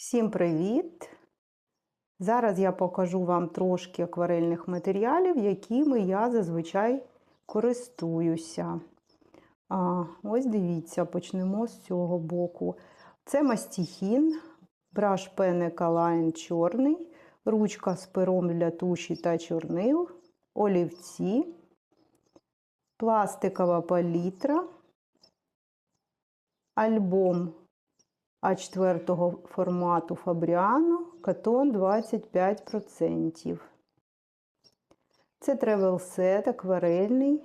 Всім привіт! Зараз я покажу вам трошки акварельних матеріалів, якими я зазвичай користуюся. А, ось дивіться, почнемо з цього боку. Це мастихін, браш пен Екалайн чорний, ручка з пером для туші та чорнил, олівці, пластикова палітра, альбом А4 формату Фабріано, катон 25%. Це тревел сет акварельний,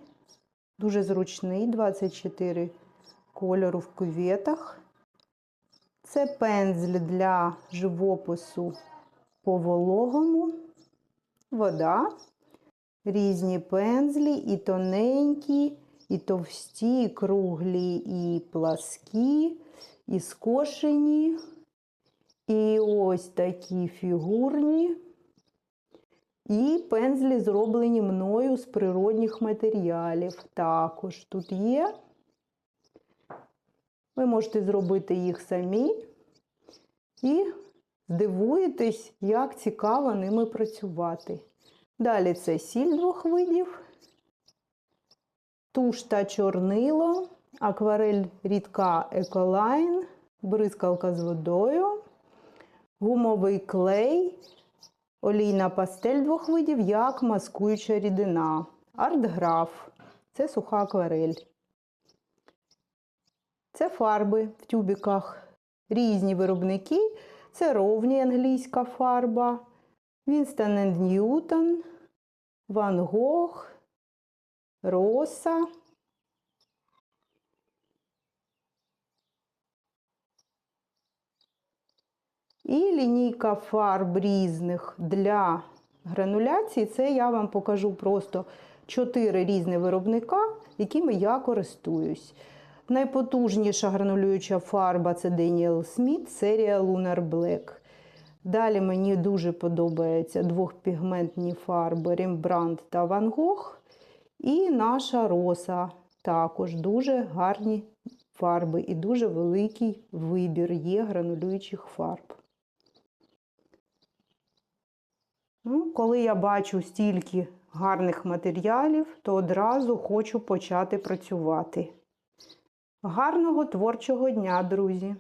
дуже зручний, 24 кольору в кюветах. Це пензль для живопису по вологому, вода, різні пензлі, і тоненькі, і товсті, і круглі, і пласкі, і скошені. І ось такі фігурні. І пензлі зроблені мною з природних матеріалів. Також тут є. Ви можете зробити їх самі і здивуєтесь, як цікаво ними працювати. Далі це сіль двох видів, туш та чорнило, акварель рідка Еколайн, бризкалка з водою, гумовий клей, олійна пастель двох видів, як маскуюча рідина, артграф це суха акварель. Це фарби в тюбіках. Різні виробники. Це ровні англійська фарба, Вінстон Ньютон, Ван Гог, Роса. І лінійка фарб різних для грануляції. Це я вам покажу просто чотири різні виробника, якими я користуюсь. Найпотужніша гранулююча фарба це Daniel Smith, серія Lunar Black. Далі мені дуже подобаються двохпігментні фарби Rembrandt та Van Gogh. І наша роса також дуже гарні фарби і дуже великий вибір є гранулюючих фарб. Ну, коли я бачу стільки гарних матеріалів, то одразу хочу почати працювати. Гарного творчого дня, друзі!